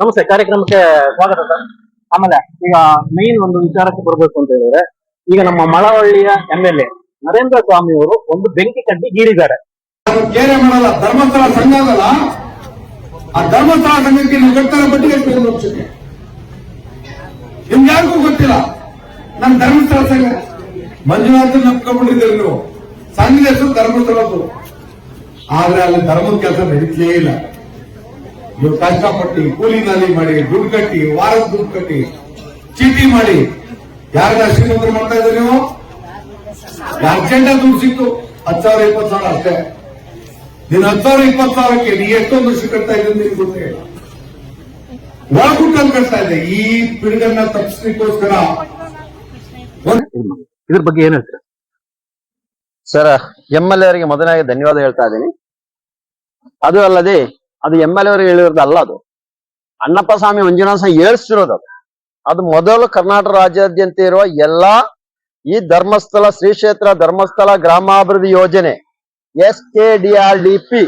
ನಮಸ್ತೆ, ಕಾರ್ಯಕ್ರಮಕ್ಕೆ ಸ್ವಾಗತ ಸರ್. ಆಮೇಲೆ ಈಗ ಮೈನ್ ಒಂದು ವಿಚಾರಕ್ಕೆ ಬರಬೇಕು ಅಂತ ಹೇಳಿದ್ರೆ, ಈಗ ನಮ್ಮ ಮಳವಳ್ಳಿಯ M L A Narendra Swamy ಅವರು ಒಂದು ಬೆಂಕಿ ಕಡ್ಡಿ ಗೀರಿದ್ದಾರೆ. ಮಾಡಲ್ಲ ಧರ್ಮಸ್ಥಳ ಸಂಘ ಅದಲ್ಲ ಆ ಧರ್ಮಸ್ಥಳ ಸಂಘಕ್ಕೆ ನೀವು ಕಟ್ಟಾರ ಬಡ್ಡಿ ವರ್ಷಕ್ಕೆ? ನಿಮ್ಗೆ ಯಾರಿಗೂ ಗೊತ್ತಿಲ್ಲ? ನಮ್ಮ ಧರ್ಮಸ್ಥಳ ಸಂಘ. ಮಂಜುನಾಥ್ ನಂಬ್ಕೊಂಡಿದ್ದೀರಿ ನೀವು. ಸಂಘದ ಹೆಸರು ಧರ್ಮಸ್ಥಳದ್ದು. ಆದ್ರೆ ಅಲ್ಲಿ ಧರ್ಮದ ಕೆಲಸ ನಡೀತಲೇ ಇಲ್ಲ. ನೀವು ಕಷ್ಟಪಟ್ಟು ಕೂಲಿ ನಾಲಿ ಮಾಡಿ, ದುಡ್ಡು ಕಟ್ಟಿ ವಾರದ ದುಡ್ಡು ಕಟ್ಟಿ, ಚೀಟಿ ಮಾಡಿ, ಯಾರಿಗ ಶ್ರೀಮಂತರು ಮಾಡ್ತಾ ಇದ್ದೀರಿ ನೀವು? ಅರ್ಜೆಂಟ ದುಡ್ಡು ಸಿಕ್ತು? ಹತ್ತು ಸಾವಿರ, ಇಪ್ಪತ್ತು ಸಾವಿರ ಅಷ್ಟೇ. ನೀನು ಹತ್ತು ಸಾವಿರ, ಇಪ್ಪತ್ತು ಸಾವಿರಕ್ಕೆ ನೀ ಎಷ್ಟೊಂದು ವರ್ಷ ಕಟ್ತಾ ಇದ್ದೀನಿ ನಿನ್ಗೆ ಗೊತ್ತೇ ಇಲ್ಲ. ಒಳಗುಟ್ಟಲ್ಲಿ ಕಟ್ತಾ ಇದ್ದೆ ಈ ಪಿಡುಗನ್ನ ತಪ್ಪಿಸ್ಲಿಕ್ಕೋಸ್ಕರ ಇದ್ರ ಬಗ್ಗೆ ಏನ್ ಹೇಳ್ತೀರಾ? ಸರ್ ಎಂ ಎಲ್ ಅವರಿಗೆ ಮೊದಲಾಗಿ ಧನ್ಯವಾದ ಹೇಳ್ತಾ ಇದ್ದೀನಿ. ಅದು ಅಲ್ಲದೆ ಅದು ಎಂ ಎಲ್ ಎ ಅವರು ಅದು. ಅಣ್ಣಪ್ಪ ಸ್ವಾಮಿ ಮಂಜುನಾಥ ಸ್ವಾಮಿ ಹೇಳ್ತಿರೋದು ಅದು. ಅದು ಮೊದಲು ಕರ್ನಾಟಕ ರಾಜ್ಯಾದ್ಯಂತ ಇರುವ ಎಲ್ಲಾ ಈ ಧರ್ಮಸ್ಥಳ ಶ್ರೀ ಕ್ಷೇತ್ರ ಧರ್ಮಸ್ಥಳ ಗ್ರಾಮಾಭಿವೃದ್ಧಿ ಯೋಜನೆ S K D R D P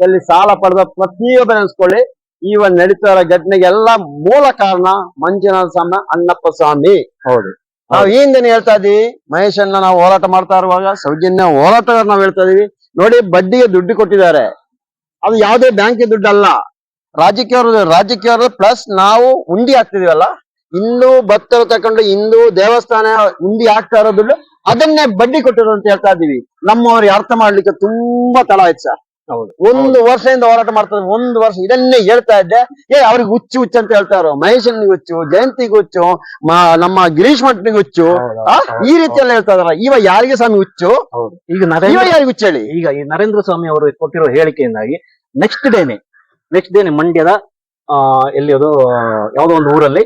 ಅಲ್ಲಿ ಸಾಲ ಪಡೆದ ಪ್ರತಿಯೊಬ್ಬ ನೆನೆಸ್ಕೊಳ್ಳಿ. ಈ ಒಂದು ನಡೀತಾ ಇರೋ ಘಟನೆಗೆಲ್ಲ ಮೂಲ ಕಾರಣ ಮಂಜುನಾಥ ಸ್ವಾಮಿ ಅಣ್ಣಪ್ಪ ಸ್ವಾಮಿ. ಹೌದು. ನಾವು ಈ ಹಿಂದೆ ಹೇಳ್ತಾ ಇದೀವಿ ಮಹೇಶನ್ನ ನಾವು ಹೋರಾಟ ಮಾಡ್ತಾ ಇರುವಾಗ ಸೌಜನ್ಯ ಹೋರಾಟಗಾರ ನಾವು ಹೇಳ್ತಾ ಇದೀವಿ ನೋಡಿ ಬಡ್ಡಿಗೆ ದುಡ್ಡು ಕೊಟ್ಟಿದ್ದಾರೆ. ಅದು ಯಾವುದೇ ಬ್ಯಾಂಕ್ ದುಡ್ಡು ಅಲ್ಲ ರಾಜಕೀಯವರು ರಾಜಕೀಯವರು ಪ್ಲಸ್ ನಾವು ಉಂಡಿ ಹಾಕ್ತಿದೀವಲ್ಲ? ಹಿಂದೂ ಭಕ್ತರು ತಕೊಂಡು ಹಿಂದೂ ದೇವಸ್ಥಾನ ಉಂಡಿ ಹಾಕ್ತಾ ಇರೋ ದುಡ್ಡು ಅದನ್ನೇ ಬಡ್ಡಿ ಕೊಟ್ಟಿರೋದು ಅಂತ ಹೇಳ್ತಾ ಇದೀವಿ ನಮ್ಮವ್ರಿಗೆ ಅರ್ಥ ಮಾಡ್ಲಿಕ್ಕೆ ತುಂಬಾ ತಡ ಆಯ್ತು ಒಂದು ವರ್ಷದಿಂದ ಹೋರಾಟ ಮಾಡ್ತಾರೆ ಒಂದು ವರ್ಷ ಇದನ್ನೇ ಹೇಳ್ತಾ ಇದ್ದೆ. ಏ ಅವ್ರಿಗೆ ಹುಚ್ಚು ಹುಚ್ಚು ಅಂತ ಹೇಳ್ತಾರೋ ಮಹೇಶನಿಗೆ ಹುಚ್ಚು ಜಯಂತಿಗೆ ಹುಚ್ಚು ಮ- ನಮ್ಮ ಗಿರೀಶ್ ಮಠನಿಗೆ ಹುಚ್ಚು. ಆ? ಈ ರೀತಿ ಎಲ್ಲ ಹೇಳ್ತಾ ಇದಾರ. ಇವ ಯಾರಿಗೆ ಸ್ವಾಮಿ ಹುಚ್ಚು? ಹೌದು. ಈಗ ಯಾರಿಗೆ ಹುಚ್ಚು ಹೇಳಿ? ಈಗ ಈ ನರೇಂದ್ರ ಸ್ವಾಮಿ ಅವರು ಕೊಟ್ಟಿರೋ ಹೇಳಿಕೆಯಿಂದಾಗಿ ನೆಕ್ಸ್ಟ್ ಡೇನೆ ನೆಕ್ಸ್ಟ್ ಡೇನೆ ಮಂಡ್ಯದ ಆ ಎಲ್ಲಿ ಅದು ಯಾವ್ದೋ ಒಂದು ಊರಲ್ಲಿ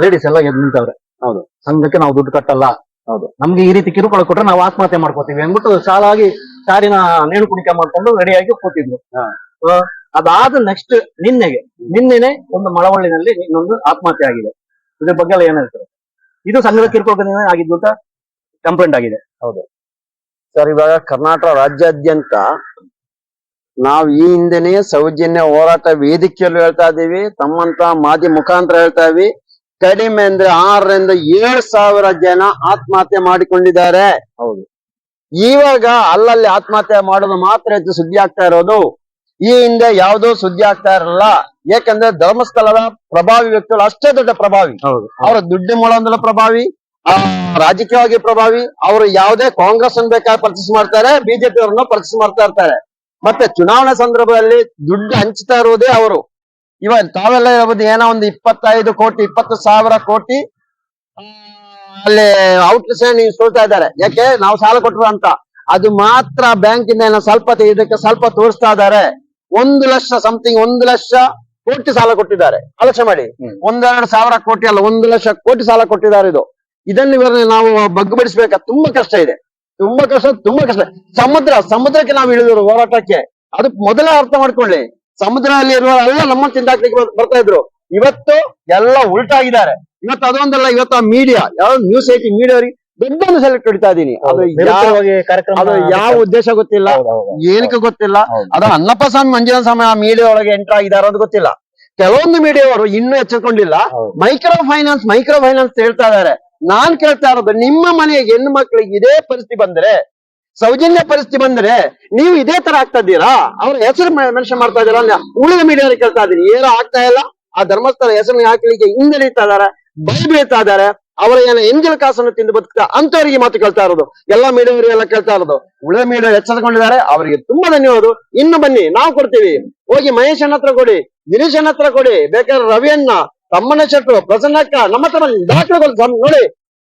ಲೇಡೀಸ್ ಎಲ್ಲ ಎದ್ದು ನಿಂತವ್ರೆ. ಹೌದು. ಸಂಘಕ್ಕೆ ನಾವು ದುಡ್ಡು ಕಟ್ಟಲ್ಲ. ಹೌದು. ನಮ್ಗೆ ಈ ರೀತಿ ಕಿರುಕುಳ ಕೊಟ್ರೆ ನಾವು ಆತ್ಮಹತ್ಯೆ ಮಾಡ್ಕೋತೀವಿ. ಅಂದ್ಬಿಟ್ಟು ಸಾಲಾಗಿ ಸಾರಿನ ನೇಣು ಕುಣಿಕೆ ಮಾಡ್ಕೊಂಡು ರೆಡಿಯಾಗಿ ಕೂತಿದ್ರು ಅದಾದ ನೆಕ್ಸ್ಟ್ ನಿನ್ನೆಗೆ ನಿನ್ನೆನೆ ಒಂದು ಮಳವಳ್ಳಿನಲ್ಲಿ ಇನ್ನೊಂದು ಆತ್ಮಹತ್ಯೆ ಆಗಿದೆ. ಇದ್ರ ಬಗ್ಗೆ ಎಲ್ಲ ಏನ್ ಹೇಳ್ತಾರೆ? ಇದು ಸಂಘದ ಕಿರುಕುಳದಿಂದ ಆಗಿದ್ದು ಅಂತ ಕಂಪ್ಲೇಂಟ್ ಆಗಿದೆ. ಹೌದು. ಸರ್ ಇವಾಗ ಕರ್ನಾಟಕ ರಾಜ್ಯಾದ್ಯಂತ ನಾವು ಈ ಹಿಂದೆನೇ ಸೌಜನ್ಯ ಹೋರಾಟ ವೇದಿಕೆಯಲ್ಲೂ ಹೇಳ್ತಾ ಇದೀವಿ ತಮ್ಮಂತ ಮಾಜಿ ಮುಖಾಂತರ ಹೇಳ್ತಾ ಇವಿ ಕಡಿಮೆ ಅಂದ್ರೆ ಆರರಿಂದ ಏಳು ಸಾವಿರ ಜನ ಆತ್ಮಹತ್ಯೆ ಮಾಡಿಕೊಂಡಿದ್ದಾರೆ. ಹೌದು. ಇವಾಗ ಅಲ್ಲಲ್ಲಿ ಆತ್ಮಹತ್ಯೆ ಮಾಡೋದು ಮಾತ್ರ ಹೆಚ್ಚು ಸುದ್ದಿ ಆಗ್ತಾ ಇರೋದು. ಈ ಹಿಂದೆ ಯಾವುದೋ ಸುದ್ದಿ ಆಗ್ತಾ ಇರಲ್ಲ. ಯಾಕಂದ್ರೆ ಧರ್ಮಸ್ಥಳದ ಪ್ರಭಾವಿ ವ್ಯಕ್ತಿಗಳು ಅಷ್ಟೇ ದೊಡ್ಡ ಪ್ರಭಾವಿ. ಅವರ ದುಡ್ಡು ಮೂಲ ಪ್ರಭಾವಿ ರಾಜಕೀಯವಾಗಿ ಪ್ರಭಾವಿ. ಅವರು ಯಾವುದೇ ಕಾಂಗ್ರೆಸ್ ಅನ್ನು ಬೇಕಾದ್ರೆ ಪರ್ಚೇಸ್ ಮಾಡ್ತಾರೆ ಬಿಜೆಪಿ ಅವರನ್ನು ಪರ್ಚೇಸ್ ಮಾಡ್ತಾ ಇರ್ತಾರೆ. ಮತ್ತೆ ಚುನಾವಣಾ ಸಂದರ್ಭದಲ್ಲಿ ದುಡ್ಡು ಹಂಚ್ತಾ ಇರುವುದೇ ಅವರು. ಇವಾಗ ತಾವೆಲ್ಲ ಇರಬಹುದು ಏನೋ ಒಂದು ಇಪ್ಪತ್ತೈದು ಕೋಟಿ ಇಪ್ಪತ್ತು ಸಾವಿರ ಕೋಟಿ ಅಲ್ಲಿ ಔಟ್ ನೀವು ಸೋಲ್ತಾ ಇದ್ದಾರೆ. ಯಾಕೆ? ನಾವು ಸಾಲ ಕೊಟ್ಟರು ಅಂತ. ಅದು ಮಾತ್ರ ಬ್ಯಾಂಕಿಂದ ಏನೋ ಸ್ವಲ್ಪ ಇದಕ್ಕೆ ಸ್ವಲ್ಪ ತೋರಿಸ್ತಾ ಇದ್ದಾರೆ. ಒಂದು ಲಕ್ಷ ಸಮಥಿಂಗ್ ಒಂದು ಲಕ್ಷ ಕೋಟಿ ಸಾಲ ಕೊಟ್ಟಿದ್ದಾರೆ. ಆಲೋಚನೆ ಮಾಡಿ. ಒಂದೆರಡು ಸಾವಿರ ಕೋಟಿ ಅಲ್ಲ ಒಂದು ಲಕ್ಷ ಕೋಟಿ ಸಾಲ ಕೊಟ್ಟಿದ್ದಾರೆ ಇದು. ಇದನ್ನ ಇವರನ್ನ ನಾವು ಬಗ್ಗುಬಡಿಸ್ಬೇಕಾ ತುಂಬಾ ಕಷ್ಟ ಇದೆ. ತುಂಬಾ ಕಷ್ಟ ತುಂಬಾ ಕಷ್ಟ. ಸಮುದ್ರ ಸಮುದ್ರಕ್ಕೆ ನಾವು ಇಳಿದ್ರು ಹೋರಾಟಕ್ಕೆ. ಅದು ಮೊದಲೇ ಅರ್ಥ ಮಾಡ್ಕೊಳ್ಳಿ. ಸಮುದ್ರದಲ್ಲಿ ಇರುವವರೆಲ್ಲ ನಮ್ಮ ತಿಂದಾಕ್ಲಿಕ್ಕೆ ಬರ್- ಬರ್ತಾ ಇದ್ರು. ಇವತ್ತು ಎಲ್ಲ ಉಲ್ಟಾಗಿದ್ದಾರೆ. ಇವತ್ತು ಅದೊಂದಲ್ಲ ಇವತ್ತು ಆ ಮೀಡಿಯಾ ಯಾವ ನ್ಯೂಸ್ ಐಟಿ ಮೀಡಿಯಾವರಿಗೆ ದೊಡ್ಡೊಂದು ಸೆಲೆಕ್ಟ್ ಹೊಡಿತಾ ಇದೀನಿ. ಅದು ಅದು ಯಾವ ಉದ್ದೇಶ ಗೊತ್ತಿಲ್ಲ. ಏನಕ್ಕೆ ಗೊತ್ತಿಲ್ಲ ಅದ ಅನ್ನಪ್ಪ ಸ್ವಾಮಿ ಮಂಜುನಾಥ ಸ್ವಾಮಿ ಆ ಮೀಡಿಯಾ ಒಳಗೆ ಎಂಟರ್ ಆಗಿದ್ದಾರೆ ಅಂತ ಗೊತ್ತಿಲ್ಲ. ಕೆಲವೊಂದು ಮೀಡಿಯಾವರು ಇನ್ನೂ ಎಚ್ಚರಿಕೊಂಡಿಲ್ಲ ಮೈಕ್ರೋ ಫೈನಾನ್ಸ್ ಮೈಕ್ರೋ ಫೈನಾನ್ಸ್ ಹೇಳ್ತಾ ಇದಾರೆ ನಾನ್ ಕೇಳ್ತಾ ಇರೋದು ನಿಮ್ಮ ಮನೆಗೆ ಹೆಣ್ಣು ಮಕ್ಕಳಿಗೆ ಇದೇ ಪರಿಸ್ಥಿತಿ ಬಂದ್ರೆ ಸೌಜನ್ಯ ಪರಿಸ್ಥಿತಿ ಬಂದ್ರೆ ನೀವು ಇದೇ ತರ ಆಗ್ತಾ ಇದ್ದೀರಾ? ಅವ್ರ ಹೆಸರು ಮೆನ್ಷನ್ ಮಾಡ್ತಾ ಇದ್ದೀರಾ? ಉಳಿದ ಮೀಡಿಯಾ ಕೇಳ್ತಾ ಇದೀನಿ ಏನೋ ಆಗ್ತಾ ಇಲ್ಲ. ಆ ಧರ್ಮಸ್ಥಳ ಹೆಸರನ್ನ ಹಾಕಲಿಕ್ಕೆ ಹಿಂದೆ ಇದ್ದಾರೆ ಇದಾರೆ ಬೀಳ್ತಾ ಇದಾರೆ ಅವರ ಏನ ಎಂಜಲ್ ಕಾಸನ್ನು ತಿಂದು ಬದುಕ್ತಾ ಅಂತವರಿಗೆ ಮಾತು ಕೇಳ್ತಾ ಇರೋದು. ಎಲ್ಲಾ ಮೀಡಿಯಾವರಿಗೆಲ್ಲ ಕೇಳ್ತಾ ಇರೋದು. ಉಳಿದ ಮೀಡಿಯಾ ಎಚ್ಚರಿಕೊಂಡಿದ್ದಾರೆ ಅವರಿಗೆ ತುಂಬಾ ಧನ್ಯವಾದ ಇನ್ನು ಬನ್ನಿ, ನಾವು ಕೊಡ್ತೀವಿ. ಹೋಗಿ ಮಹೇಶ್ ಅಣ್ಣ ಹತ್ರ ಕೊಡಿ, ಗಿರೀಶನ ಹತ್ರ ಕೊಡಿ, ಬೇಕಾದ್ರೆ ರವಿಯಣ್ಣ ತಮ್ಮನ ಶೆಟ್ರು ಪ್ರಸನ್ನಕ್ಕ ನಮ್ಮ ಹತ್ರ ದಾಖಲೆಗಳು ನೋಡಿ.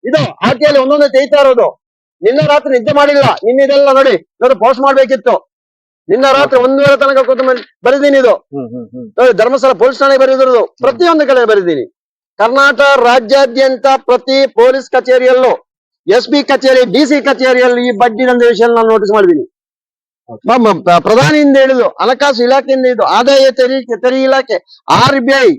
ಇದು ಆಟಿಯಲ್ಲಿ ಒಂದೊಂದೇ ತೆಗಿತಾ ಇರೋದು. ನಿನ್ನೆ ರಾತ್ರಿ ನಿದ್ದೆ ಮಾಡಿಲ್ಲ. ನಿನ್ನೆ ಇದೆಲ್ಲ ನೋಡಿ. ನೋಡಿ ಪೋಸ್ಟ್ ಮಾಡ್ಬೇಕಿತ್ತು. ನಿನ್ನ ರಾತ್ರಿ ಒಂದೂವರೆ ತನಕ ಕೂತು ಬರೆದೀನಿ ಇದು. ಧರ್ಮಸ್ಥಳ ಪೊಲೀಸ್ ಠಾಣೆ ಬರೆದಿರೋದು. ಪ್ರತಿಯೊಂದು ಕಡೆ ಬರೆದೀನಿ. ಕರ್ನಾಟಕ ರಾಜ್ಯಾದ್ಯಂತ ಪ್ರತಿ ಪೊಲೀಸ್ ಕಚೇರಿಯಲ್ಲೂ ಎಸ್ ಬಿ ಕಚೇರಿ ಡಿ ಸಿ ಕಚೇರಿಯಲ್ಲಿ ಈ ಬಡ್ಡಿ ದಂಧೆ ವಿಷಯ ನಾನು ನೋಟಿಸ್ ಮಾಡಿದ್ದೀನಿ ಪ್ರಧಾನಿಯಿಂದ ಹೇಳಿದ್ರು ಹಣಕಾಸು ಇಲಾಖೆಯಿಂದ ಇದು ಆದಾಯ ತೆರಿಗೆ ತೆರಿಗೆ ಇಲಾಖೆ ಆರ್ ಬಿ ಐ.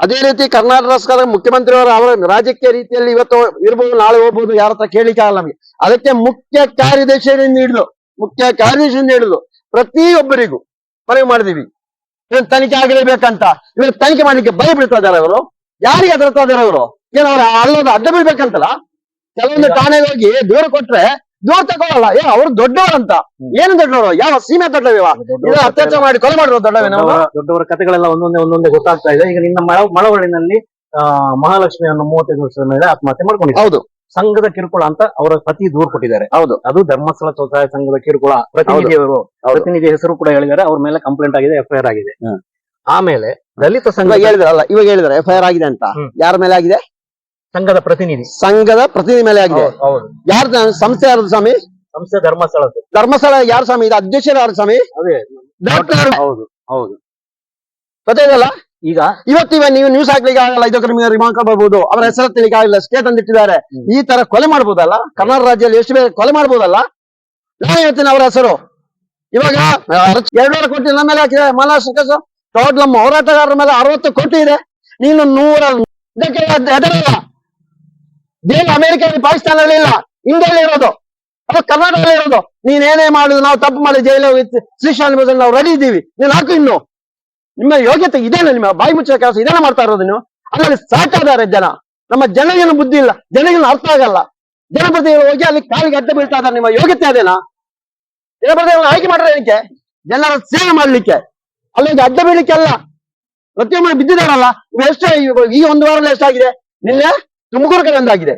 ಅದೇ ರೀತಿ ಕರ್ನಾಟಕ ಸರ್ಕಾರದ ಮುಖ್ಯಮಂತ್ರಿಯವರ ಅವರ ರಾಜಕೀಯ ರೀತಿಯಲ್ಲಿ ಇವತ್ತು ಇರ್ಬೋದು ನಾಳೆ ಹೋಗ್ಬೋದು ಯಾರ ಹತ್ರ ಕೇಳಿಕ್ಕೆ ಆಗಲ್ಲ ನಮಗೆ. ಅದಕ್ಕೆ ಮುಖ್ಯ ಕಾರ್ಯದರ್ಶಿಯಿಂದ ಹಿಡಿದು ಮುಖ್ಯ ಕಾರ್ಯದರ್ಶಿಯಿಂದ ಹಿಡಿದು ಪ್ರತಿಯೊಬ್ಬರಿಗೂ ಮನವಿ ಮಾಡಿದೀವಿ ಇವನ್ ತನಿಖೆ ಆಗಲೇಬೇಕಂತ. ಇವನ್ ತನಿಖೆ ಮಾಡ್ಲಿಕ್ಕೆ ಭಯ ಬೀಳ್ತಾ ಇದಾರೆ ಅವರು ಯಾರಿಗೆ ಹೆದರ್ತಾ ಇದಾರೆ ಅವರು ಏನೋ ಅವ್ರ ಅಲ್ಲದ ಅಡ್ಡ ಬೀಳ್ಬೇಕಂತಲ್ಲ? ಕೆಲವೊಂದು ಠಾಣೆಗೆ ಹೋಗಿ ದೂರ ಕೊಟ್ರೆ ದೂರ ತಗೊಳ್ಳಲ್ಲ ಏ ಅವ್ರು ದೊಡ್ಡವರಂತ ಏನು ದೊಡ್ಡವರು? ಯಾವ ಸೀಮೆ ದೊಡ್ಡವಿವ ಅತ್ಯಾಚಾರ ಮಾಡಿ ಕೊಲೆ ಮಾಡಿರೋ ದೊಡ್ಡವೇನೋ ದೊಡ್ಡವರ ಕಥೆಗಳೆಲ್ಲ ಒಂದೊಂದೇ ಒಂದೊಂದೇ ಗೊತ್ತಾಗ್ತಾ ಇದೆ. ಈಗ ನಿನ್ನ ಮಳ ಮಳವಳ್ಳಿನಲ್ಲಿ ಮಹಾಲಕ್ಷ್ಮಿ ಅನ್ನೋ ಮೂವತ್ತೈದು ವರ್ಷದ ಮೇಲೆ ಆತ್ಮಹತ್ಯೆ ಮಾಡ್ಕೊಂಡಿದ್ದಾರೆ. ಹೌದು. ಸಂಘದ ಕಿರುಕುಳ ಅಂತ ಅವರ ಪತಿ ದೂರು ಕೊಟ್ಟಿದ್ದಾರೆ. ಹೌದು. ಅದು ಧರ್ಮಸ್ಥಳ ಸ್ವಸಹಾಯ ಸಂಘದ ಕಿರುಕುಳ ಪ್ರತಿನಿಧಿಯವರು. ಪ್ರತಿನಿಧಿ ಹೆಸರು ಕೂಡ ಹೇಳಿದ್ದಾರೆ. ಅವ್ರ ಮೇಲೆ ಕಂಪ್ಲೇಂಟ್ ಆಗಿದೆ ಎಫ್ಐಆರ್ ಆಗಿದೆ. ಆಮೇಲೆ ದಲಿತ ಸಂಘ ಹೇಳಿದ್ರಲ್ಲ ಇವಾಗ ಹೇಳಿದ್ರೆ ಎಫ್ಐಆರ್ ಆಗಿದೆ ಅಂತ. ಯಾರ ಮೇಲೆ ಆಗಿದೆ? ಸಂಘದ ಪ್ರತಿನಿಧಿ. ಸಂಘದ ಪ್ರತಿನಿಧಿ ಮೇಲೆ ಆಗಿದೆ. ಹೌದು ಯಾರ್ದು ಸಂಸ್ಥೆ ಯಾರದು ಸ್ವಾಮಿ? ಸಂಸ್ಥೆ ಧರ್ಮಸ್ಥಳ ಧರ್ಮಸ್ಥಳ ಯಾರು ಸ್ವಾಮಿ? ಇದು ಅಧ್ಯಕ್ಷರು ಯಾರು ಸ್ವಾಮಿ? ಅದೇ. ಹೌದು ಹೌದು. ಗೊತ್ತಾಯ್ತಲ್ಲ ಈಗ ಇವತ್ತು ಇವ ನೀವು ನ್ಯೂಸ್ ಹಾಕ್ಲಿಕ್ಕೆ ಆಗಲ್ಲ ಇದಕ್ಕೆ ನಿಮಗೆ ರಿಮಾರ್ಕ್ ಬರ್ಬೋದು. ಅವರ ಹೆಸರು ತಿಳಿಕೆ ಆಗಿಲ್ಲ ಸ್ಟೇ ತಂದಿಟ್ಟಿದ್ದಾರೆ. ಈ ತರ ಕೊಲೆ ಮಾಡ್ಬೋದಲ್ಲ? ಕರ್ನಾಟಕ ರಾಜ್ಯದಲ್ಲಿ ಎಷ್ಟು ಬೇರೆ ಕೊಲೆ ಮಾಡ್ಬೋದಲ್ಲ? ನಾನು ಹೇಳ್ತೀನಿ ಅವರ ಹೆಸರು. ಇವಾಗ ಎರಡೂವರೆ ಕೋಟಿ ನಮ್ಮ ಮೇಲೆ ಹಾಕಿದೆ ಮಹಾರಾಷ್ಟ್ರ ಟೋಟಲ್ ನಮ್ಮ ಹೋರಾಟಗಾರರ ಮೇಲೆ ಅರವತ್ತು ಕೋಟಿ ಇದೆ. ನೀನು ನೂರ ಬೇರೆ ಹೆದರಲ್ಲ. ದೇಶ ಅಮೆರಿಕ ಪಾಕಿಸ್ತಾನದಲ್ಲಿ ಇಲ್ಲ. ಇಂಡಿಯಲ್ಲಿ ಇರೋದು. ಅದು ಕರ್ನಾಟಕದಲ್ಲಿ ಇರೋದು. ನೀನ್ ಏನೇ ಮಾಡಿದ್ರು ನಾವು ತಪ್ಪು ಮಾಡಿ ಜೈಲು ಶ್ರೀಶಾಂತ್ ನಾವು ರೆಡಿ ಇದ್ದೀವಿ. ನೀನ್ ಹಾಕು ಇನ್ನು. ನಿಮ್ಮ ಯೋಗ್ಯತೆ ಇದೇನ ನಿಮ್ಮ ಬಾಯಿ ಮುಚ್ಚಿದ ಕೆಲಸ ಇದೇನ ಮಾಡ್ತಾ ಇರೋದು ನೀವು. ಅದರಲ್ಲಿ ಸಾಕಾದಾರೆ ಜನ ನಮ್ಮ ಜನಗೇನು ಬುದ್ಧಿ ಇಲ್ಲ. ಜನಗೇನು ಅರ್ಥ ಆಗಲ್ಲ. ಜನಪ್ರತಿನಿಧಿಗಳು ಹೋಗಿ ಅಲ್ಲಿ ಕಾಲಿಗೆ ಅಡ್ಡ ಬೀಳ್ತಾ ಇದ್ದಾರೆ. ನಿಮ್ಮ ಯೋಗ್ಯತೆ ಅದೇನಾ? ಜನಪ್ರತಿನಿಧಿಗಳನ್ನ ಆಯ್ಕೆ ಮಾಡ್ರೆ ಏನಕ್ಕೆ? ಜನರ ಸೇವೆ ಮಾಡ್ಲಿಕ್ಕೆ. ಅಲ್ಲಿಗೆ ಅಡ್ಡ ಬೀಳಿಕ್ಕೆ ಅಲ್ಲ. ಪ್ರತಿಯೊಬ್ಬರು ಬಿದ್ದಿದಾರಲ್ಲ ಎಷ್ಟೇ ಈ ಒಂದು ವಾರದಲ್ಲಿ ಎಷ್ಟಾಗಿದೆ ನಿನ್ನೆ ತುಮಕೂರು ಕಡೆ ಒಂದಾಗಿದೆ.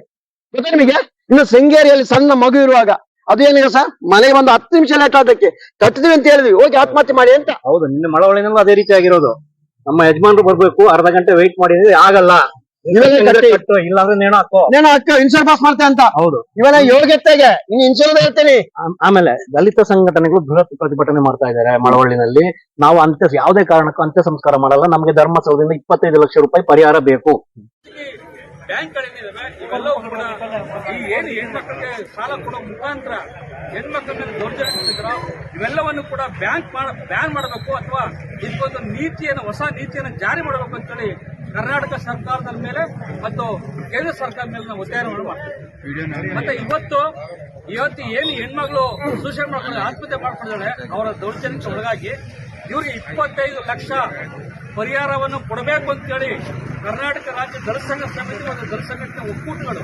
ಗೊತ್ತಾ ನಿಮಗೆ? ಇನ್ನು ಶೃಂಗೇರಿಯಲ್ಲಿ ಸಣ್ಣ ಮಗು ಇರುವಾಗ ಅದು ಸರ್? ಮನೆಗೆ ಬಂದು ಹತ್ತು ನಿಮಿಷ ಲೇಟ್ ಆದಕ್ಕೆ ಕಟ್ಟಿದ್ವಿ ಅಂತ ಹೇಳಿದ್ವಿ. ಹೋಗಿ ಆತ್ಮಹತ್ಯೆ ಮಾಡಿ ಅಂತ. ಹೌದು ನಿನ್ನ ಮಳವಳಿನಲ್ಲೂ ಅದೇ ರೀತಿ ಆಗಿರೋದು. ನಮ್ಮ ಯಜಮಾನ್ರು ಬರ್ಬೇಕು ಅರ್ಧ ಗಂಟೆ ವೆಯ್ಟ್ ಮಾಡಿದ್ರೆ ಆಗಲ್ಲ. ಇವಾಗ ಕಟ್ಟಿ. ಕಟ್ಟು, ಇಲ್ಲಾಂದ್ರೆ ನೇಣ ಹಾಕೋ. ನೇಣ ಹಾಕೋ ಪಾಸ್ ಮಾಡ್ತೆ ಅಂತ. ಹೌದು. ಯೋಗ್ಯತೆಗೆ ಹೇಳ್ತೀನಿ. ಆಮ್- ಆಮೇಲೆ ದಲಿತ ಸಂಘಟನೆಗಳು ಬೃಹತ್ ಪ್ರತಿಭಟನೆ ಮಾಡ್ತಾ ಇದ್ದಾರೆ ಮಳವಳ್ಳಿನಲ್ಲಿ. ನಾವು ಅಂತ್ಯ ಯಾವುದೇ ಕಾರಣಕ್ಕೂ ಅಂತ್ಯ ಸಂಸ್ಕಾರ ಮಾಡಲ್ಲ. ನಮಗೆ ಧರ್ಮಸ್ಥಳದಿಂದ ಇಪ್ಪತ್ತೈದು ಲಕ್ಷ ರೂಪಾಯಿ ಪರಿಹಾರ ಬೇಕು. ಬ್ಯಾಂಕ್ಗಳೇನಿದಾವೆ ಇವೆಲ್ಲವೂ ಕೂಡ ಈ ಏನು ಹೆಣ್ಮಕ್ಳಿಗೆ ಸಾಲ ಕೊಡೋ ಮುಖಾಂತರ ಹೆಣ್ಮಕ್ಳ ಮೇಲೆ ದೌರ್ಜನ್ಯ ಇವೆಲ್ಲವನ್ನು ಕೂಡ ಬ್ಯಾಂಕ್ ಬ್ಯಾನ್ ಮಾಡಬೇಕು ಅಥವಾ ಇದಕ್ಕೊಂದು ನೀತಿಯನ್ನು, ಹೊಸ ನೀತಿಯನ್ನು ಜಾರಿ ಮಾಡಬೇಕು ಅಂತೇಳಿ ಕರ್ನಾಟಕ ಸರ್ಕಾರದ ಮೇಲೆ ಮತ್ತು ಕೇಂದ್ರ ಸರ್ಕಾರದ ಮೇಲೆ ನಾವು ಒತ್ತಾಯ ಮಾಡ್ತೀವಿ ಮತ್ತೆ ಇವತ್ತು ಇವತ್ತು ಏನು ಹೆಣ್ಮಗಳು ಸೂಸೈಡ್ ಮಾಡ್ಕೊಂಡು ಆತ್ಮಹತ್ಯೆ ಮಾಡ್ಕೊಂಡಿದ್ದಾಳೆ ಅವರ ದೌರ್ಜನ್ಯಕ್ಕೆ ಒಳಗಾಗಿ ಇವರಿಗೆ ಇಪ್ಪತ್ತೈದು ಲಕ್ಷ ಪರಿಹಾರವನ್ನು ಕೊಡಬೇಕು ಅಂತೇಳಿ ಕರ್ನಾಟಕ ರಾಜ್ಯ ದಲಿತ ಸಂಘ ಸಮಿತಿ ಮತ್ತು ದಲಿತ ಸಂಘಟನೆ ಒಕ್ಕೂಟಗಳು,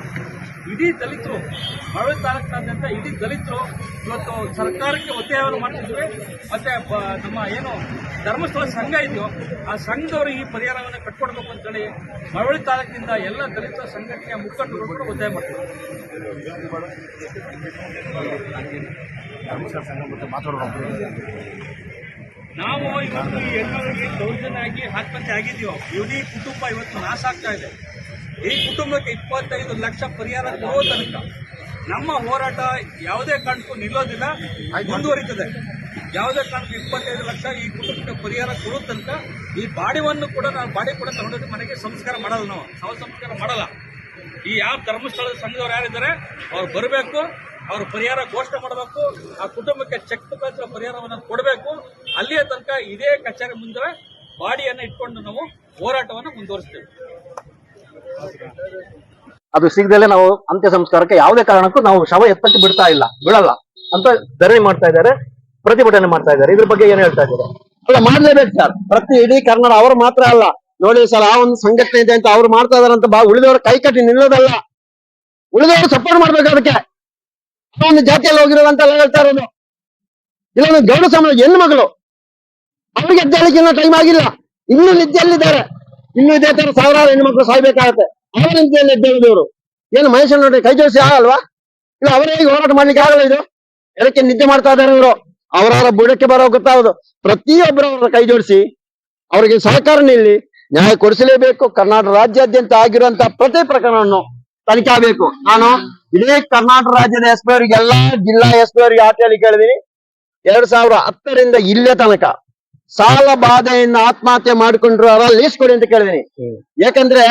ಇಡೀ ದಲಿತರು ಮಳವಳ್ಳಿ ತಾಲೂಕಿನಾದ್ಯಂತ ಇಡೀ ದಲಿತರು ಇವತ್ತು ಸರ್ಕಾರಕ್ಕೆ ಒತ್ತಾಯವನ್ನು ಮಾಡ್ತಿದ್ವಿ. ಮತ್ತೆ ನಮ್ಮ ಏನು ಧರ್ಮಸ್ಥಳ ಸಂಘ ಇದೆಯೋ, ಆ ಸಂಘದವರು ಈ ಪರಿಹಾರವನ್ನು ಕಟ್ಕೊಡ್ಬೇಕು ಅಂತೇಳಿ ಮಳವಳ್ಳಿ ತಾಲೂಕಿನಿಂದ ಎಲ್ಲ ದಲಿತ ಸಂಘಟನೆಯ ಮುಖಂಡರು ಕೂಡ ಒತ್ತಾಯ ಮಾಡ್ತಾರೆ ನಾವು ಇವತ್ತು ಎಲ್ಲರಿಗೆ ದೌರ್ಜನ್ಯಾಗಿ ಆತ್ಮಹತ್ಯೆ ಆಗಿದ್ದೀವೋ. ಇಡೀ ಕುಟುಂಬ ಇವತ್ತು ನಾಶ ಆಗ್ತಾ ಇದೆ. ಈ ಕುಟುಂಬಕ್ಕೆ ಇಪ್ಪತ್ತೈದು ಲಕ್ಷ ಪರಿಹಾರ ಕೊಡೋ ತನಕ ನಮ್ಮ ಹೋರಾಟ ಯಾವುದೇ ಕಾರಣಕ್ಕೂ ನಿಲ್ಲೋದಿಲ್ಲ, ಮುಂದುವರಿತದೆ. ಯಾವುದೇ ಕಾರಣಕ್ಕೂ ಇಪ್ಪತ್ತೈದು ಲಕ್ಷ ಈ ಕುಟುಂಬಕ್ಕೆ ಪರಿಹಾರ ಕೊಡೋ ತನಕ ಈ ಬಾಡಿವನ್ನು ಕೂಡ ನಾವು ಬಾಡಿ ಕೂಡ ತಗೊಂಡೋಗಿ ಮನೆಗೆ ಸಂಸ್ಕಾರ ಮಾಡಲ್ಲ ನಾವು. ಶವ ಸಂಸ್ಕಾರ ಮಾಡಲ್ಲ. ಈ ಯಾವ ಧರ್ಮಸ್ಥಳದ ಸಂಘದವ್ರು ಯಾರಿದ್ದಾರೆ, ಅವ್ರು ಬರಬೇಕು. ಅವ್ರ ಪರಿಹಾರ ಘೋಷಣೆ ಮಾಡಬೇಕು ಆ ಕುಟುಂಬಕ್ಕೆ ಚೆಕ್ ಮುಖಾಂತರ ಪರಿಹಾರವನ್ನು ಕೊಡಬೇಕು. ಅಲ್ಲಿಯ ತನಕ ಇದೇ ಕಚೇರಿ ಮುಂದೆ ಬಾಡಿಯನ್ನು ಇಟ್ಕೊಂಡು ನಾವು ಹೋರಾಟವನ್ನು ಮುಂದುವರಿಸ್ತೇವೆ. ಅದು ಸಿಗದಲ್ಲೇ ನಾವು ಅಂತ್ಯ ಸಂಸ್ಕಾರಕ್ಕೆ ಯಾವುದೇ ಕಾರಣಕ್ಕೂ ನಾವು ಶವ ಎತ್ತಕ್ಕೆ ಬಿಡ್ತಾ ಇಲ್ಲ ಬಿಡಲ್ಲ ಅಂತ ಧರಣಿ ಮಾಡ್ತಾ ಇದ್ದಾರೆ ಪ್ರತಿಭಟನೆ ಮಾಡ್ತಾ ಇದ್ದಾರೆ. ಇದ್ರ ಬಗ್ಗೆ ಏನ್ ಹೇಳ್ತಾ ಇದ್ದಾರೆ? ಅಲ್ಲ ಮಾಡಲೇಬೇಕು ಸರ್. ಪ್ರತಿ ಇಡೀ ಕರ್ನಾಟಕ ಅವ್ರು ಮಾತ್ರ ಅಲ್ಲ. ನೋಡಿ ಸರ್ ಆ ಒಂದು ಸಂಘಟನೆ ಇದೆ ಅಂತ ಅವ್ರು ಮಾಡ್ತಾ ಇದಾರಂತ ಬಾ ಉಳಿದವರು ಕೈ ಕಟ್ಟಿ ನಿಲ್ಲೋದಲ್ಲ. ಉಳಿದವರು ಸಪೋರ್ಟ್ ಮಾಡ್ಬೇಕು ಅದಕ್ಕೆ. ಒಂದು ಜಾತಿಯಲ್ಲಿ ಹೋಗಿರೋದಂತ ಎಲ್ಲ ಹೇಳ್ತಾ ಇರೋದು ಇಲ್ಲೊಂದು ಗೌಡ ಸಮಾಜ ಹೆಣ್ಣು ಮಗಳು. ಅವ್ರಿಗೆ ಎದ್ದೇಳಕ್ಕೆ ಇನ್ನೂ ಟೈಮ್ ಆಗಿಲ್ಲ. ಇನ್ನೂ ನಿದ್ದೆಯಲ್ಲಿದ್ದಾರೆ. ಇನ್ನೂ ಇದೇ ತರ ಸಾವಿರಾರು ಹೆಣ್ಣು ಮಕ್ಕಳು ಸಾಯ್ಬೇಕಾಗತ್ತೆ. ಅವರ ನಿದ್ದೆಯಲ್ಲಿ ಎದ್ದೇಳಿದವರು ಏನು ಮಹೇಶ್ ನೋಡ್ರಿ ಕೈ ಜೋಡಿಸಿ ಆಗಲ್ವಾ ಇಲ್ಲ, ಅವರೇ ಹೋರಾಟ ಮಾಡ್ಲಿಕ್ಕೆ ಆಗಲ್ಲ ಇದು? ಅದಕ್ಕೆ ನಿದ್ದೆ ಮಾಡ್ತಾ ಇದ್ದಾರೆ ಇವರು? ಅವರವರ ಬುಡಕ್ಕೆ ಬರೋ ಗೊತ್ತಾಗೋದು ಪ್ರತಿಯೊಬ್ಬರು ಅವರ ಕೈ ಜೋಡಿಸಿ ಅವರಿಗೆ ಸಹಕಾರ ನೀಡಿ ನ್ಯಾಯ ಕೊಡಿಸಲೇಬೇಕು. ಕರ್ನಾಟಕ ರಾಜ್ಯಾದ್ಯಂತ ಆಗಿರುವಂತಹ ಪ್ರತಿ ಪ್ರಕರಣವನ್ನು ತನಿಖೆ ಬೇಕು ನಾನು ಇಡೀ ಕರ್ನಾಟಕ ರಾಜ್ಯದ ಎಸ್ ಪಿ ಅವರಿಗೆ ಎಲ್ಲಾ ಜಿಲ್ಲಾ ಎಸ್ ಪಿ ಅವರಿಗೆ ಆಟೆಯಲ್ಲಿ ಕೇಳಿದೀನಿ ಎರಡ್ ಸಾವಿರ ಹತ್ತರಿಂದ ಇಲ್ಲೇ ತನಕ ಸಾಲ ಬಾಧೆಯಿಂದ ಆತ್ಮಹತ್ಯೆ ಮಾಡಿಕೊಂಡ್ರು ಅವರ ಲೀಸ್ಟ್ ಕೊಡಿ ಅಂತ ಕೇಳಿದೀನಿ. ಯಾಕಂದ್ರೆ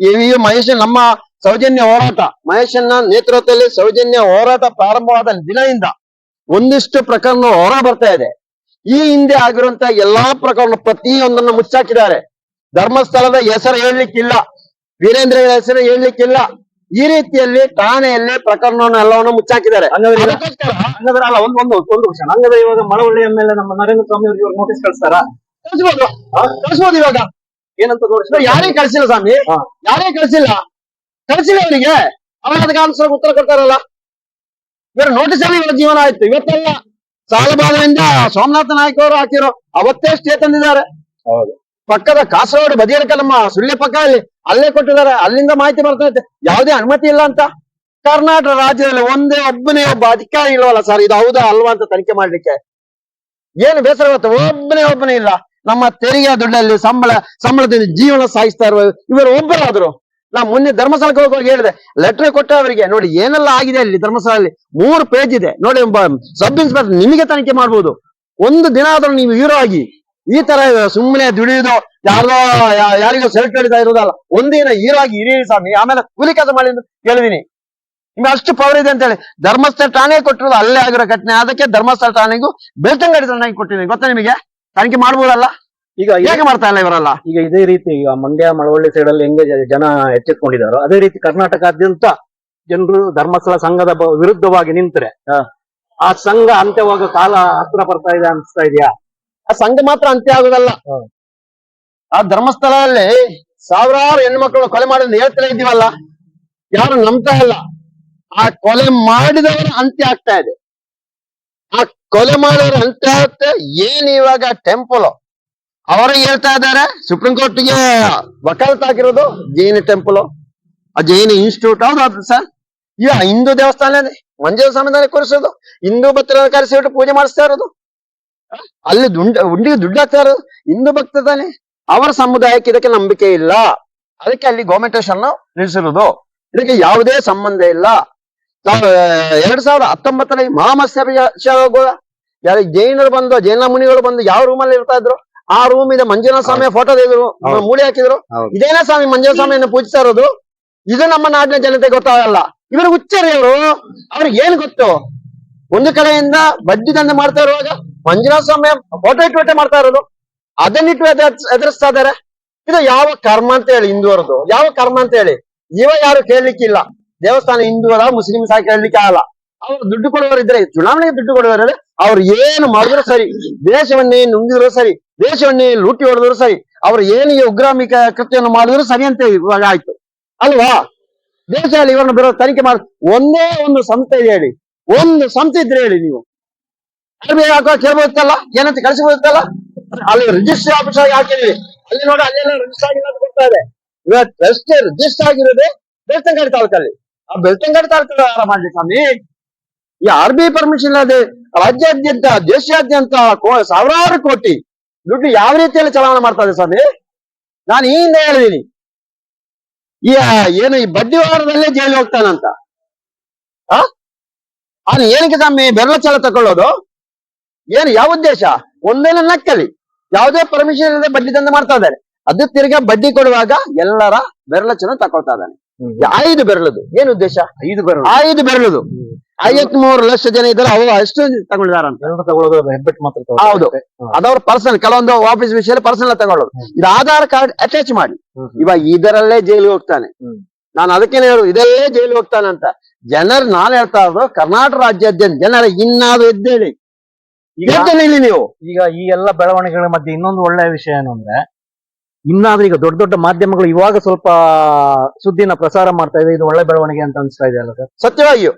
ಈ ಈ ಮಹೇಶ್ ನಮ್ಮ ಸೌಜನ್ಯ ಹೋರಾಟ ಮಹೇಶನ್ನ ನೇತೃತ್ವದಲ್ಲಿ ಸೌಜನ್ಯ ಹೋರಾಟ ಪ್ರಾರಂಭವಾದ ದಿನದಿಂದ ಒಂದಿಷ್ಟು ಪ್ರಕರಣ ಹೊರ ಬರ್ತಾ ಇದೆ. ಈ ಹಿಂದೆ ಆಗಿರುವಂತ ಎಲ್ಲಾ ಪ್ರಕರಣ ಪ್ರತಿಯೊಂದನ್ನು ಮುಚ್ಚಾಕಿದ್ದಾರೆ. ಧರ್ಮಸ್ಥಳದ ಹೆಸರು ಹೇಳಲಿಕ್ಕಿಲ್ಲ. ವೀರೇಂದ್ರ ಹೆಸರು ಹೇಳಲಿಕ್ಕಿಲ್ಲ. ಈ ರೀತಿಯಲ್ಲಿ ಠಾಣೆಯಲ್ಲಿ ಪ್ರಕರಣವನ್ನು ಎಲ್ಲವನ್ನು ಮುಚ್ಚಾಕಿದ್ದಾರೆ. ಹಂಗಾದ್ರೆ ಅಲ್ಲ ಒಂದು ಒಂದು ಒಂದು ಕ್ಷಣ ಹಂಗಾದ್ರೆ ಇವಾಗ ಮಳವಳ್ಳಿಯ ಮೇಲೆ ನಮ್ಮ ನರೇಂದ್ರ ಸ್ವಾಮಿ ಅವ್ರಿಗೆ ನೋಟಿಸ್ ಕಳಿಸ್ತಾರ? ಕಳಿಸ್ಬೋದು. ಕಳಿಸ್ಬೋದು ಇವಾಗ. ಏನಂತ ತೋರಿಸ ಇವಾಗ ಯಾರೇ ಕಳಿಸಿಲ್ಲ ಸ್ವಾಮಿ. ಯಾರೇ ಕಳಿಸಿಲ್ಲ. ಕಳಿಸಿಲ್ಲ ಅವರಿಗೆ. ಅವಾಗ ಅದಕ್ಕೆ ಆನ್ಸರ್ ಉತ್ತರ ಕೊಡ್ತಾರಲ್ಲ. ಇವರು ನೋಟಿಸ್ ಅಲ್ಲಿ ಇವರ ಜೀವನ ಆಯ್ತು. ಇವತ್ತೆಲ್ಲ ಸಾಲಬಾಧೆಯಿಂದ ಸೋಮನಾಥ ನಾಯ್ಕ ಅವರು ಹಾಕಿರೋ ಅವತ್ತೇ ಸ್ಟೇ ತಂದಿದ್ದಾರೆ. ಹೌದು. ಪಕ್ಕದ ಕಾಸರಗೋಡು ಬದಿಯರಕ ನಮ್ಮ ಸುಳ್ಳೆ ಪಕ್ಕ ಅಲ್ಲಿ, ಅಲ್ಲೇ ಕೊಟ್ಟಿದ್ದಾರೆ. ಅಲ್ಲಿಂದ ಮಾಹಿತಿ ಬರ್ತಾ ಇತ್ತು ಯಾವುದೇ ಅನುಮತಿ ಇಲ್ಲ ಅಂತ. ಕರ್ನಾಟಕ ರಾಜ್ಯದಲ್ಲಿ ಒಂದೇ ಒಬ್ಬನೇ ಒಬ್ಬ ಅಧಿಕಾರಿ ಇಲ್ವಲ್ಲ ಸರ್? ಇದು ಹೌದಾ ಅಲ್ವಾ ಅಂತ ತನಿಖೆ ಮಾಡ್ಲಿಕ್ಕೆ? ಏನು ಬೇಸರ ಗೊತ್ತ? ಒಬ್ಬನೇ ಒಬ್ಬನೇ ಇಲ್ಲ. ನಮ್ಮ ತೆರಿಗೆ ದುಡ್ಡಲ್ಲಿ ಸಂಬಳ ಸಂಬಳದಿಂದ ಜೀವನ ಸಾಯಿಸ್ತಾ ಇರುವ ಇವರು ಒಬ್ಬರಾದ್ರು. ನಾ ಮೊನ್ನೆ ಧರ್ಮಸ್ಥಳಕ್ಕೆ ಹೋಗುವಾಗ ಹೇಳಿದೆ, ಲೆಟರ್ ಕೊಟ್ಟ ಅವರಿಗೆ. ನೋಡಿ, ಏನೆಲ್ಲ ಆಗಿದೆ ಅಲ್ಲಿ ಧರ್ಮಸ್ಥಳದಲ್ಲಿ? ಮೂರು ಪೇಜ್ ಇದೆ. ನೋಡಿ ಸಬ್ ಇನ್ಸ್ಪೆಕ್ಟರ್ ನಿಮಗೆ ತನಿಖೆ ಮಾಡ್ಬೋದು. ಒಂದು ದಿನ ಆದ್ರೂ ನೀವು ಹೀರೋ ಆಗಿ ಈ ತರ ಸುಮ್ಮನೆ ದುಡಿಯೋದು ಯಾರ್ದೋ ಯಾರಿಗೂ ಸೆಲ್ಟ್ ಹೊಡಿತಾ ಇರೋದಲ್ಲ ಒಂದಿನ ಹೀರೋ ಆಗಿ ಹಿರಿಯ ಸ್ವಾಮಿ ಆಮೇಲೆ ಕೂಲಿ ಕೆಲಸ ಮಾಡಿ ಅಂತ ಕೇಳಿದೀನಿ. ನಿಮ್ಗೆ ಅಷ್ಟು ಪವರ್ ಇದೆ ಅಂತ ಹೇಳಿ ಧರ್ಮಸ್ಥಳ ಠಾಣೆ ಕೊಟ್ಟಿರೋದು ಅಲ್ಲೇ ಆಗಿರೋ ಘಟನೆ. ಅದಕ್ಕೆ ಧರ್ಮಸ್ಥಳ ಠಾಣೆಗೂ ಬೆಳ್ತಂಗಡಿ ಠಾಣೆಗೆ ಕೊಟ್ಟಿದ್ದೀನಿ. ಗೊತ್ತಾ ನಿಮಗೆ? ತನಿಖೆ ಮಾಡ್ಬೋದಲ್ಲ? ಈಗ ಹೇಗೆ ಮಾಡ್ತಾ ಇಲ್ಲ ಇವರಲ್ಲ? ಈಗ ಇದೇ ರೀತಿ ಈಗ ಮಂಡ್ಯ ಮಳವಳ್ಳಿ ಸೈಡ್ ಅಲ್ಲಿ ಹೆಂಗೆ ಜನ ಎಚ್ಚೆತ್ಕೊಂಡಿದ್ದಾರೋ ಅದೇ ರೀತಿ ಕರ್ನಾಟಕಾದ್ಯಂತ ಜನರು ಧರ್ಮಸ್ಥಳ ಸಂಘದ ವಿರುದ್ಧವಾಗಿ ನಿಂತರೆ. ಆ ಸಂಘ ಅಂತ್ಯವಾಗ ಕಾಲ ಹತ್ರ ಬರ್ತಾ ಇದೆ ಅನ್ಸ್ತಾ ಇದೆಯಾ? ಆ ಸಂಘ ಮಾತ್ರ ಅಂತ್ಯ ಆಗುದಲ್ಲ. ಆ ಧರ್ಮಸ್ಥಳದಲ್ಲಿ ಸಾವಿರಾರು ಹೆಣ್ಮಕ್ಳು ಕೊಲೆ ಮಾಡಿದ ಹೇಳ್ತಾ ಇದ್ದೀವಲ್ಲ? ಯಾರು ನಂಬ್ತಾ ಇಲ್ಲ. ಆ ಕೊಲೆ ಮಾಡಿದವರ ಅಂತ್ಯ ಆಗ್ತಾ ಇದೆ. ಆ ಕೊಲೆ ಮಾಡಿದವರ ಅಂತ್ಯ ಆಗುತ್ತೆ. ಏನ್ ಇವಾಗ ಟೆಂಪಲ್ ಅವರು ಹೇಳ್ತಾ ಇದ್ದಾರೆ ಸುಪ್ರೀಂ ಕೋರ್ಟ್ಗೆ ವಕಾಲತ್ ಹಾಕಿರೋದು ಜೈನ ಟೆಂಪಲ್ ಆ ಜೈನ ಇನ್ಸ್ಟಿಟ್ಯೂಟ್ ಹೌದು ಸರ್? ಈಗ ಹಿಂದೂ ದೇವಸ್ಥಾನ ಮಂಜೂರು ಸಮಾಧಾನ ಕೂರಿಸೋದು. ಹಿಂದೂ ಭಕ್ತರ ಕರೆಸಿಬಿಟ್ಟು ಪೂಜೆ ಮಾಡಿಸ್ತಾ ಇರೋದು. ಅಲ್ಲಿ ದುಂಡ ಉಂಡಿಗೆ ದುಡ್ಡು ಇರೋದು ಹಿಂದೂ ಭಕ್ತ ತಾನೆ. ಅವರ ಸಮುದಾಯಕ್ಕೆ ಇದಕ್ಕೆ ನಂಬಿಕೆ ಇಲ್ಲ. ಅದಕ್ಕೆ ಅಲ್ಲಿ ಗೋಮೆಂಟೇಶನ್ ನಿಲ್ಲಿಸಿರುವುದು ಇದಕ್ಕೆ ಯಾವುದೇ ಸಂಬಂಧ ಇಲ್ಲ. ಎರಡ್ ಸಾವಿರದ ಹತ್ತೊಂಬತ್ತರಲ್ಲಿ ಮಹಾಮತ್ಸ್ಯ ಜೈನರು ಬಂದು ಜೈನ ಮುನಿಗಳು ಬಂದು ಯಾವ ರೂಮಲ್ಲಿ ಇರ್ತಾ ಇದ್ರು? ಆ ರೂಮ್ ಇದೆ ಮಂಜುನಾಥ ಸ್ವಾಮಿಯ ಫೋಟೋ ತೆಗೆದ್ರು. ಮೂಡಿ ಹಾಕಿದ್ರು. ಇದೇನ ಸ್ವಾಮಿ ಮಂಜುನಾಥ ಸ್ವಾಮಿಯನ್ನು ಪೂಜಿಸ್ತಾ ಇರೋದು? ಇದು ನಮ್ಮ ನಾಡಿನ ಜನತೆ ಗೊತ್ತಾಗಲ್ಲ. ಇವರು ಹುಚ್ಚರಿ ಅವರು ಅವ್ರಿಗೆ ಏನ್ ಗೊತ್ತು? ಒಂದು ಕಡೆಯಿಂದ ಬಡ್ಡಿ ದಂಧೆ ಮಾಡ್ತಾ ಇರುವಾಗ ಮಂಜುನಾಥ ಸ್ವಾಮಿ ಫೋಟೋ ಇಟ್ಟು ಮಾಡ್ತಾ ಇರೋದು. ಅದನ್ನಿಟ್ಟು ಎದುರಿಸ್- ಎದುರಿಸ್ತಾ ಇದಾರೆ? ಇದು ಯಾವ ಕರ್ಮ ಅಂತ ಹೇಳಿ ಹಿಂದೂರದ್ದು ಯಾವ ಕರ್ಮ ಅಂತ ಹೇಳಿ? ಇವ ಯಾರು ಕೇಳಲಿಕ್ಕಿಲ್ಲ. ದೇವಸ್ಥಾನ ಹಿಂದೂವರ ಮುಸ್ಲಿಮ್ಸ್ ಆಗಿ ಕೇಳಲಿಕ್ಕೆ ಆಗಲ್ಲ. ಅವ್ರು ದುಡ್ಡು ಕೊಡುವವರು ಇದ್ರೆ, ಚುನಾವಣೆಗೆ ದುಡ್ಡು ಕೊಡುವವರೇ ಅವ್ರು ಏನು ಮಾಡಿದ್ರು ಸರಿ. ದೇಶವನ್ನೇ ನುಂಗಿದ್ರು ಸರಿ. ದೇಶವನ್ನೇ ಲೂಟಿ ಹೊಡೆದ್ರು ಸರಿ. ಅವ್ರು ಏನು ಈ ಉಗ್ರಾಮಿಕ ಕೃತ್ಯವನ್ನು ಮಾಡಿದ್ರು ಸರಿ ಅಂತ ಇವಾಗ ಆಯ್ತು. ಅಲ್ವಾ? ದೇಶದಲ್ಲಿ ಇವರನ್ನು ಬರೋ ತನಿಖೆ ಮಾಡಿ. ಒಂದೇ ಒಂದು ಸಂಸ್ಥೆ ಇದೆ ಹೇಳಿ. ಒಂದು ಸಂಸ್ಥೆ ಇದ್ರೆ ಹೇಳಿ ನೀವು. ಅರ್ಬಿ ಹಾಕೋ ಕೇಳ್ಬೋದಲ್ಲ ಏನಂತ ಕಳಿಸ್ಬೋದಿತ್ತಲ್ಲ ಅಲ್ಲಿ ರಿಜಿಸ್ಟರ್ ಆಫೀಸ್ ಆಗಿ ಹಾಕಿದ್ವಿ. ಅಲ್ಲಿ ನೋಡಿ, ಅಲ್ಲೆಲ್ಲ ರಿಜಿಸ್ಟರ್ ಆಗಿಲ್ಲ ಅಂತ ಕೊಡ್ತಾ ಇದೆ. ಇವತ್ತು ಅಷ್ಟೇ ರಿಜಿಸ್ಟರ್ ಆಗಿರೋದೇ ಬೆಳ್ತಂಗಡಿ ತಾಲೂಕಲ್ಲಿ. ಆ ಬೆಳ್ತಂಗಡಿ ತಾಲೂಕಲ್ಲಿ ಆರ ಮಾಡಿ ಸ್ವಾಮಿ. ಈ ಆರ್ ಬಿ ಪರ್ಮಿಷನ್ ಇಲ್ಲದೆ ರಾಜ್ಯಾದ್ಯಂತ, ದೇಶಾದ್ಯಂತ ಸಾವಿರಾರು ಕೋಟಿ ದುಡ್ಡು ಯಾವ ರೀತಿಯಲ್ಲಿ ಚಲಾವಣೆ ಮಾಡ್ತಾ ಇದೆ ಸ್ವಾಮಿ? ನಾನು ಈ ಹಿಂದೆ ಹೇಳಿದೀನಿ. ಈ ಏನು ಈ ಬಡ್ಡಿ ವಾರದಲ್ಲೇ ಜೈಲಿಗೆ ಹೋಗ್ತಾನಂತ. ಆ? ಅವ್ನು ಏನಕ್ಕೆ ಸ್ವಾಮಿ ಬೆರಳ ಚಲ ತಕೊಳ್ಳೋದು ಏನು ಯಾವ ಉದ್ದೇಶ? ಒಂದೇನ ನಕ್ಕಲಿ. ಯಾವುದೇ ಪರ್ಮಿಷನ್ ಇಲ್ಲದೆ ಬಡ್ಡಿ ದಂಧೆ ಮಾಡ್ತಾ ಇದ್ದಾರೆ. ಅದು ತಿರ್ಗಾ ಬಡ್ಡಿ ಕೊಡುವಾಗ ಎಲ್ಲರ ಬೆರಳಚ್ಚನ್ನು ತಕೊಳ್ತಾ ಇದ್ದಾನೆ. ಐದು ಬೆರಳದು. ಏನು ಉದ್ದೇಶ? ಐದು ಬೆರಳು. ಐದು ಬೆರಳುದು. ಐವತ್ ಮೂರು ಲಕ್ಷ ಜನ ಇದ್ದಾರೆ ಅವರು ಎಷ್ಟು ತಗೊಂಡಿದಾರಂತ. ಹೌದು. ಅದವ್ರ ಪರ್ಸನಲ್ ಕೆಲವೊಂದು ಆಫೀಸ್ ವಿಷಯ ಪರ್ಸನಲ್ ತಗೊಳ್ಳೋದು. ಇದು ಆಧಾರ್ ಕಾರ್ಡ್ ಅಟ್ಯಾಚ್ ಮಾಡಿ. ಇವಾಗ ಇದರಲ್ಲೇ ಜೈಲಿಗೆ ಹೋಗ್ತಾನೆ. ನಾನು ಅದಕ್ಕೇನೆ ಹೇಳುದು ಇದರಲ್ಲೇ ಜೈಲಿಗೆ ಹೋಗ್ತಾನೆ ಅಂತ. ಜನರು ನಾನು ಹೇಳ್ತಾ ಇರೋದು ಕರ್ನಾಟಕ ರಾಜ್ಯಾದ್ಯಂತ ಜನರ ಇನ್ನಾದ್ರು ಎದ್ದೇಳಿ ಇಲ್ಲಿ ನೀವು? ಈಗ ಈ ಎಲ್ಲ ಬೆಳವಣಿಗೆಗಳ ಮಧ್ಯೆ ಇನ್ನೊಂದು ಒಳ್ಳೆಯ ವಿಷಯ ಏನು ಅಂದ್ರೆ ಇನ್ನಾದ್ರೂ ಈಗ ದೊಡ್ಡ ದೊಡ್ಡ ಮಾಧ್ಯಮಗಳು ಇವಾಗ ಸ್ವಲ್ಪ ಸುದ್ದಿನ ಪ್ರಸಾರ ಮಾಡ್ತಾ ಇದೆ ಇದು ಒಳ್ಳೆ ಬೆಳವಣಿಗೆ ಅಂತ ಅನ್ಸ್ತಾ ಇದೆ ಅಲ್ಲ ಸರ್? ಸತ್ಯವಾಗಿಯೂ.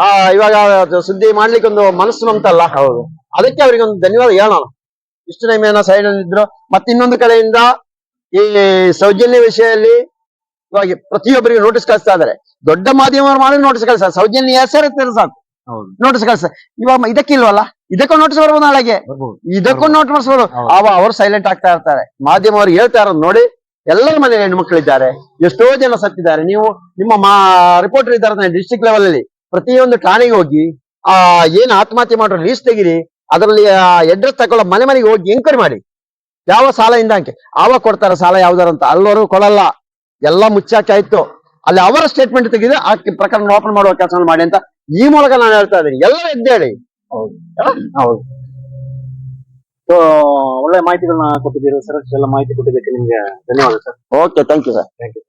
ಆ ಇವಾಗ ಅದು ಸುದ್ದಿ ಮಾಡ್ಲಿಕ್ಕೆ ಒಂದು ಮನಸ್ಸು ಅಂತಲ್ಲ ಹೌದು. ಅದಕ್ಕೆ ಅವರಿಗೆ ಒಂದು ಧನ್ಯವಾದ ಹೇಳೋಣ. ಇಷ್ಟು ನೇಮೇನ ಸೈಡ್ ಅಲ್ಲಿ ಇದ್ರು. ಮತ್ತೆ ಇನ್ನೊಂದು ಕಡೆಯಿಂದ ಈ ಸೌಜನ್ಯ ವಿಷಯದಲ್ಲಿ ಇವಾಗ ಪ್ರತಿಯೊಬ್ಬರಿಗೆ ನೋಟಿಸ್ ಕಳಿಸ್ತಾ ಇದಾರೆ ದೊಡ್ಡ ಮಾಧ್ಯಮ ಮಾಡಿ ನೋಟಿಸ್ ಕಳಿಸ್ತಾರೆ. ಸೌಜನ್ಯ ಹೆಸರು ಸಾಕು. ಹೌದು. ನೋಟಿಸ್ ಕಳಿಸ್ತಾರೆ. ಇವಾಗ ಇದಕ್ಕಿಲ್ವಲ್ಲ? ಇದಕ್ಕೂ ನೋಟಿಸ್ ಬರ್ಬೋದು ನಾಳೆಗೆ. ಇದಕ್ಕೂ ನೋಟಿಸ್ ಬರ್ಬೋದು. ಅವ ಅವ್ರು ಸೈಲೆಂಟ್ ಆಗ್ತಾ ಇರ್ತಾರೆ. ಮಾಧ್ಯಮವರು ಹೇಳ್ತಾ ಇರೋದು ನೋಡಿ ಎಲ್ಲರ ಮನೆಯಲ್ಲಿ ಹೆಣ್ಮಕ್ಳಿದ್ದಾರೆ. ಎಷ್ಟೋ ಜನ ಸತ್ತಿದ್ದಾರೆ. ನೀವು ನಿಮ್ಮ ಮಾ ರಿಪೋರ್ಟರ್ ಇದ್ದಾರೆ ಡಿಸ್ಟಿಕ್ ಲೆವೆಲ್ ಅಲ್ಲಿ. ಪ್ರತಿಯೊಂದು ಠಾಣೆಗೆ ಹೋಗಿ ಆ ಏನ್ ಆತ್ಮಹತ್ಯೆ ಮಾಡೋ ಲೀಸ್ಟ್ ತೆಗಿರಿ ಅದರಲ್ಲಿ ಅಡ್ರೆಸ್ ತಗೊಳ್ಳೋ ಮನೆ ಮನೆಗೆ ಹೋಗಿ ಎಂಕ್ವೈರಿ ಮಾಡಿ. ಯಾವ ಸಾಲ ಇಂದ ಹಾಕಿ ಅವ ಕೊಡ್ತಾರೆ ಸಾಲ ಯಾವ್ದಾರಂತ ಅಂತ. ಅಲ್ಲವರು ಕೊಡಲ್ಲ. ಎಲ್ಲ ಮುಚ್ಚಾಕೆ ಆಯ್ತು. ಅಲ್ಲಿ ಅವರ ಸ್ಟೇಟ್ಮೆಂಟ್ ತೆಗೆದು ಆ ಪ್ರಕರಣ ಓಪನ್ ಮಾಡುವ ಕೆಲಸ ಮಾಡಿ ಅಂತ ಈ ಮೂಲಕ ನಾನು ಹೇಳ್ತಾ ಇದ್ದೀನಿ. ಎಲ್ಲರೂ ಎದ್ದೇಳಿ. ಹೌದು. ಸೊ ಒಳ್ಳೆ ಮಾಹಿತಿಗಳನ್ನ ಕೊಟ್ಟಿದ್ದೀರಾ ಸರ್. ಎಲ್ಲ ಮಾಹಿತಿ ಕೊಟ್ಟಿದ್ದಕ್ಕೆ ನಿಮಗೆ ಧನ್ಯವಾದ sir. Okay thank you sir thank you